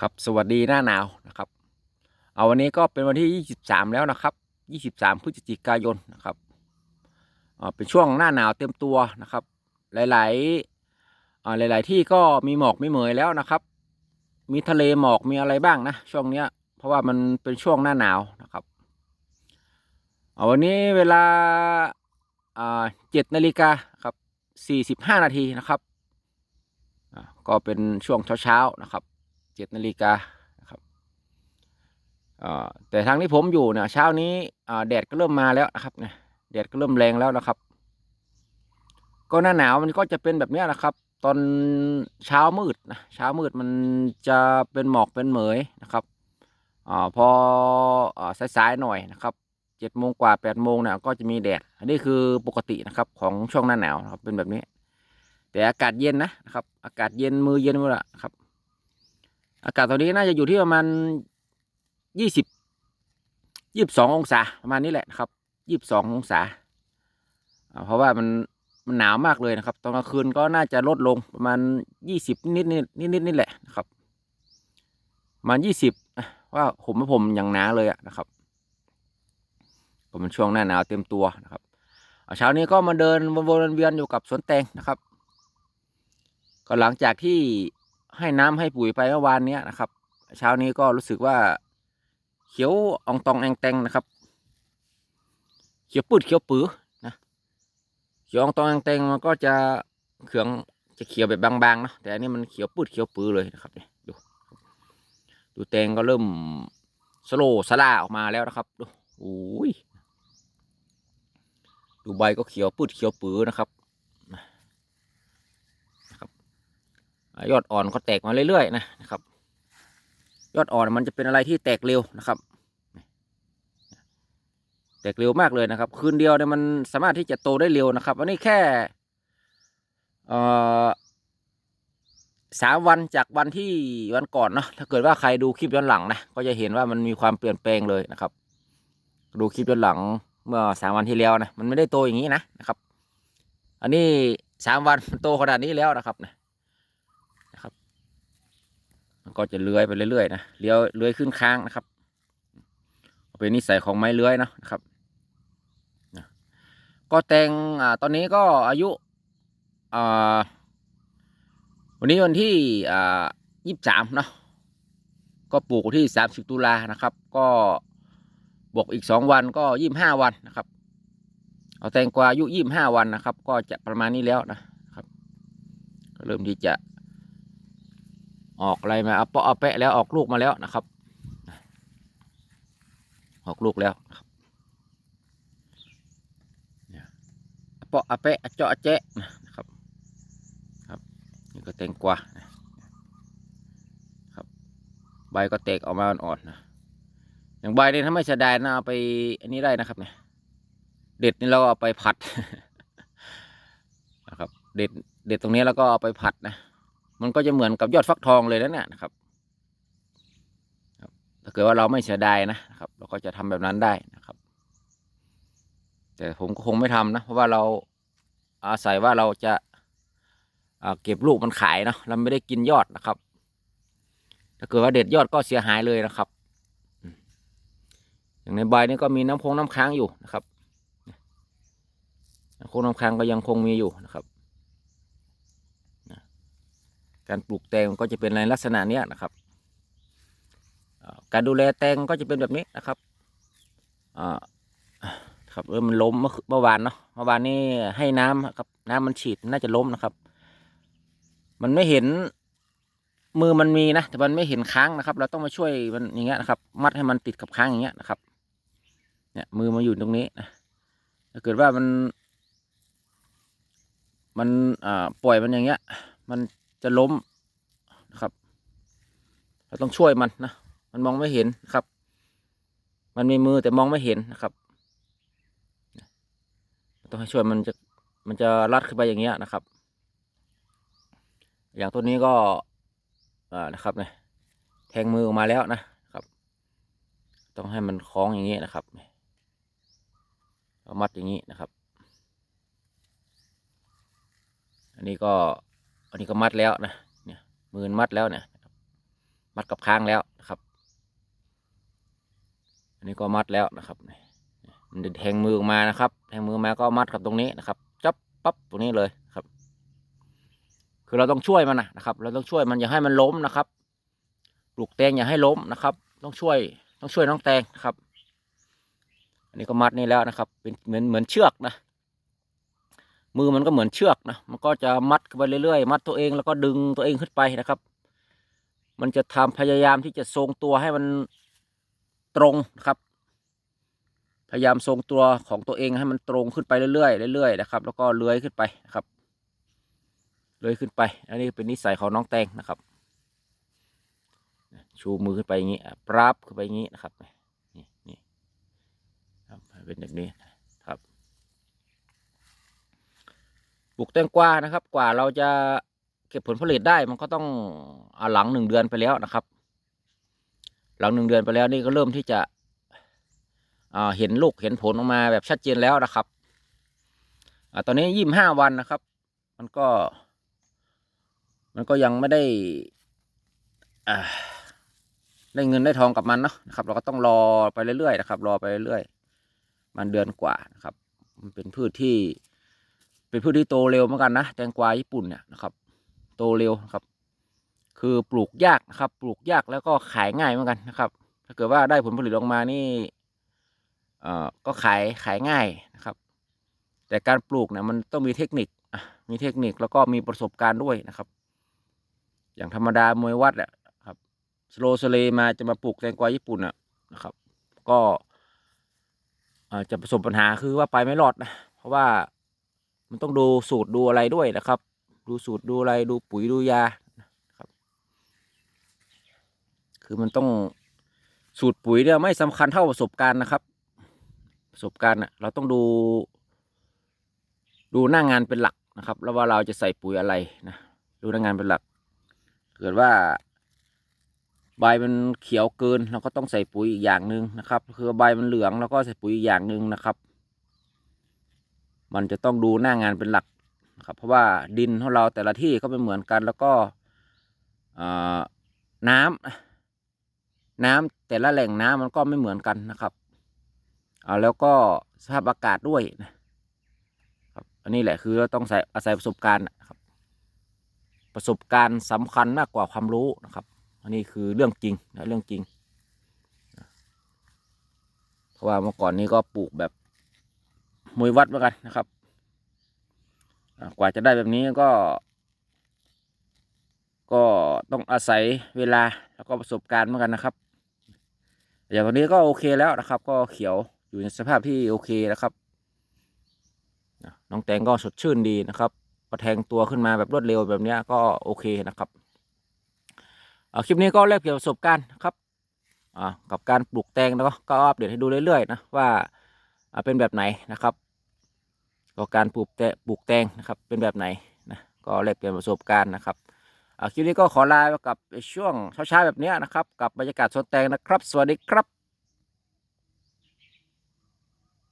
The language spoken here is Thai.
ครับสวัสดีหน้าหนาวนะครับ เอาวันนี้ก็เป็นวันที่ 23 แล้วนะครับ 23 พฤศจิกายนนะครับเป็นช่วงหน้าหนาวเต็มตัวนะครับ หลายๆหลาย ๆ ที่ก็มีหมอกมีเหมยแล้วนะครับ มีทะเลหมอกมีอะไรบ้างนะช่วงเนี้ย เพราะว่ามันเป็นช่วงหน้าหนาวนะครับเอาวันนี้เวลาอ่า7นาฬิกาครับ 45 นาทีนะครับก็เป็นช่วงเช้าๆนะครับ เจ็ดนาฬิกานะครับแต่ทางที่ผมอยู่เนี่ยเช้านี้แดดก็เริ่มมาแล้วนะครับเนี่ยแดดก็เริ่มแรงแล้วนะครับ ก็หน้าหนาวมันก็จะเป็นแบบนี้นะครับ ตอนเช้ามืดนะเช้ามืดมันจะเป็นหมอกเป็นเหมยนะครับอพอสายๆหน่อยนะครับเจ็ดโมงกว่าแปดโมงเนี่ยก็จะมีแดดอันนี้คือปกตินะครับของช่วงหน้าหนาวนะครับเป็นแบบนี้ แต่อากาศเย็นนะนะครับ อากาศเย็นมือเย็นหมดละครับ อากาศตอนนี้น่าจะอยู่ที่ประมาณยี่สิบยี่สิบสององศาประมาณนี้แหละครับยี่สิบสององศาเพราะว่ามันมันหนาวมากเลยนะครับ ตอนกลางคืนก็น่าจะลดลงประมาณยี่สิบนิดนิดนิดนิดนี่แหละนะครับประมาณยี่สิบว่าผมไม่ผมอย่างหนาเลยอะนะครับก็เป็นช่วงหน้าหนาวเต็มตัวนะครับเช้านี้ก็มาเดินวนๆเวียนอยู่กับสวนแตงนะครับ ก็หลังจากที่ ให้น้ำให้ปุ๋ยไปเมื่อวานเนี้ยนะครับ เช้านี้ก็รู้สึกว่าเขียวอองตองแองแตงนะครับ เขียวปืดเขียวปื้อนะเขียวอองตองแองแตงมันก็จะเขืองจะเขียวแบบบางๆเนาะแต่อันนี้มันเขียวปืดเขียวปื้อเลยนะครับเนี่ยดูดูแตงก็เริ่มสโลสลาออกมาแล้วนะครับดูโอ้ยดูใบก็เขียวปืดเขียวปื้อนะครับ อ่า ยอดอ่อนก็แตกมาเรื่อยๆนะนะครับ ยอดอ่อนมันจะเป็นอะไรที่แตกเร็วนะครับ แตกเร็วมากเลยนะครับ คืนเดียวเนี่ยมันสามารถที่จะโตได้เร็วนะครับ อันนี้แค่สามวันจากวันที่วันก่อนเนาะถ้าเกิดว่าใครดูคลิปย้อนหลังนะก็จะเห็นว่ามันมีความเปลี่ยนแปลงเลยนะครับ ดูคลิปย้อนหลังเมื่อสามวันที่แล้วนะมันไม่ได้โตอย่างนี้นะนะครับ อันนี้สามวันมันโตขนาดนี้แล้วนะครับนะ มัน ก็จะเลื้อยไปเรื่อยๆนะเลี้ยวเลื้อยขึ้นค้างนะครับ เป็นนิสัยของไม้เลื้อยเนาะนะครับนะก็แตงอ่าตอนนี้ก็อายุอ่าวันนี้วันที่อ่ายี่สิบสามเนาะก็ปลูกที่สามสิบตุลานะครับ ก็บวกอีกสองวันก็ยี่สิบห้าวันนะครับ เอาแตงกวาอายุยี่สิบห้าวันนะครับ ก็จะประมาณนี้แล้วนะครับ ก็เริ่มที่จะ ออกอะไรมาเอาเปาะเอาแปะแล้วออกลูกมาแล้วนะครับ ออกลูกแล้วครับเนี่ยเอปาะเอาแปะเอเจาะเอาแจ๊ะนะครับ ครับนี่ก็แตงกวาครับ ใบก็แตกออกมาอ่อนๆนะอย่างใบเนี่ยถ้าไม่เสียดายนะเอาไปอันนี้ได้นะครับเนี่ยเด็ดนี่เราก็เอาไปผัดนะครับ เด็ดเด็ดตรงนี้แล้วก็เอาไปผัดนะ มันก็จะเหมือนกับยอดฟักทองเลยนะเนี่ยนะครับ ถ้าเกิดว่าเราไม่เสียดายนะครับ เราก็จะทำแบบนั้นได้นะครับ แต่ผมก็คงไม่ทำนะ เพราะว่าเราอาศัยว่าเราจะอ่าเก็บลูกมันขายเนาะเราไม่ได้กินยอดนะครับ ถ้าเกิดว่าเด็ดยอดก็เสียหายเลยนะครับอืมอย่างในใบนี้ก็มีน้ำคงน้ำค้างอยู่นะครับน้ำคงน้ำค้างก็ยังคงมีอยู่นะครับ การปลูกแตงก็จะเป็นในลักษณะนี้นะครับ การดูแลแตงก็จะเป็นแบบนี้นะครับอ่าครับเออมันล้มเมื่อเมื่อวานเนาะเมื่อวานนี้ให้น้ำครับ น้ำมันฉีดน่าจะล้มนะครับ มันไม่เห็นมือมันมีนะแต่มันไม่เห็นค้างนะครับ เราต้องมาช่วยมันอย่างเงี้ยนะครับ มัดให้มันติดกับค้างอย่างเงี้ยนะครับ เนี่ยมือมาอยู่ตรงนี้นะถ้าเกิดว่ามัน มันอ่าปล่อยมันอย่างเงี้ย มัน จะล้มนะครับเราต้องช่วยมันนะมันมองไม่เห็นนะครับ มันมีมือแต่มองไม่เห็นนะครับ ต้องให้ช่วยมันจะมันจะรัดขึ้นไปอย่างเงี้ยนะครับ อย่างตัวนี้ก็อ่านะครับเนี่ยแทงมือออกมาแล้วนะครับ ต้องให้มันคล้องอย่างนี้ยนะครับเอามัดอย่างนี้นะครับ อันนี้ก็ อันนี้ก็มัดแล้วนะเนี่ยมือมัดแล้วเนี่ยมัดกับค้างแล้วนะครับ อันนี้ก็มัดแล้วนะครับมันจะแทงมือออกมานะครับแทงมือมาก็มัดกับตรงนี้นะครับจับปั๊บตรงนี้เลยครับ คือเราต้องช่วยมันนะนะครับ เราต้องช่วยมันอย่าให้มันล้มนะครับปลูกแตงอย่าให้ล้มนะครับ ต้องช่วยต้องช่วยน้องแตงนะครับ อันนี้ก็มัดนี่แล้วนะครับ เป็นเหมือนเหมือนเชือกนะ มือมันก็เหมือนเชือกนะมันก็จะมัดไปเรื่อยๆ มัดตัวเองแล้วก็ดึงตัวเองขึ้นไปนะครับ มันจะทำพยายามที่จะทรงตัวให้มันตรงนะครับ พยายามทรงตัวของตัวเองให้มันตรงขึ้นไปเรื่อยๆเรื่อยๆนะครับ แล้วก็เลื้อยขึ้นไปนะครับเลื้อยขึ้นไป อันนี้เป็นนิสัยของน้องแตงนะครับ ชูมือขึ้นไปอย่างนี้ปราบขึ้นไปอย่างนี้นะครับนี่นี่ครับเป็นแบบนี้ครับ ป ลูกแตงกวานะครับ กว่าเราจะเก็บผลผลิตได้มันก็ต้องอาหลังหนึ่งเดือนไปแล้วนะครับ หลังหนึ่งเดือนไปแล้วนี่ก็เริ่มที่จะเห็นลูกเห็นผลออกมาแบบชัดเจนแล้วนะครับอตอนนี้ยี่สิบห้าวันนะครับ มันก็ มันก็ยังไม่ได้อได้เงินได้ทองกับมันเนาะนะครับ เราก็ต้องรอไปเรื่อยๆนะครับ รอไปเรื่อยๆมันเดือนกว่านะครับ มันเป็นพืชที่ เป็นพืชที่โตเร็วเหมือนกันนะแตงกวาญี่ปุ่นเนี่ยนะครับ โตเร็วครับ คือปลูกยากนะครับ ปลูกยากแล้วก็ขายง่ายเหมือนกันนะครับ ถ้าเกิดว่าได้ผลผลิตออกมานี่เอ่อก็ขายขายง่ายนะครับ แต่การปลูกเนี่ยมันต้องมีเทคนิคมีเทคนิคแล้วก็มีประสบการณ์ด้วยนะครับ อย่างธรรมดามวยวัดอะครับสโลสเลมาจะมาปลูกแตงกวาญี่ปุ่นอะนะครับ ก็จะประสบปัญหาคือว่าไปไม่รอดนะเพราะว่า มันต้องดูสูตรดูอะไรด้วยนะครับ ดูสูตรดูอะไรดูปุ๋ยดูยาครับ คือมันต้องสูตรปุ๋ยเนี่ยไม่สำคัญเท่าประสบการณ์นะครับ ประสบการณ์เราต้องดู ดูหน้างานเป็นหลักนะครับ แล้วว่าเราจะใส่ปุ๋ยอะไรนะดูหน้างานเป็นหลัก เกิดว่าใบมันเขียวเกินเราก็ต้องใส่ปุ๋ยอีกอย่างหนึ่งนะครับ คือใบมันเหลืองเราก็ใส่ปุ๋ยอีกอย่างหนึ่งนะครับ มันจะต้องดูหน้างานเป็นหลักครับ เพราะว่าดินของเราแต่ละที่ก็ไม่เหมือนกัน แล้วก็อ่าน้ำน้ำแต่ละแหล่งน้ำมันก็ไม่เหมือนกันนะครับเอาแล้วก็สภาพอากาศด้วยนะครับอันนี้แหละคือเราต้องใส่อาศัยประสบการณ์ครับ ประสบการณ์สำคัญมากกว่าความรู้นะครับ อันนี้คือเรื่องจริงนะเรื่องจริง เพราะว่าเมื่อก่อนนี้ก็ปลูกแบบ มวยวัดเหมือนกันนะครับกว่าจะได้แบบนี้ก็ ก็ต้องอาศัยเวลาแล้วก็ประสบการณ์เหมือนกันนะครับ อย่างตอนนี้ก็โอเคแล้วนะครับ ก็เขียวอยู่ในสภาพที่โอเคนะครับน้องแตงก็สดชื่นดีนะครับพอแทงตัวขึ้นมาแบบรวดเร็วแบบนี้ก็โอเคนะครับคลิปนี้ก็แลกเปลี่ยนประสบการณ์นะครับกับการปลูกแตงแล้วก็อัปเดตให้ดูเรื่อยๆนะว่า เป็นแบบไหนนะครับก็การปลูกแตปลูกแตงนะครับเป็นแบบไหนนะก็แลกเปลี่ยนประสบการณ์นะครับคลิปนี้ก็ขอลาไปกับช่วงเช้าๆแบบนี้นะครับกับบรรยากาศสวนแตงนะครับ สวัสดีครับ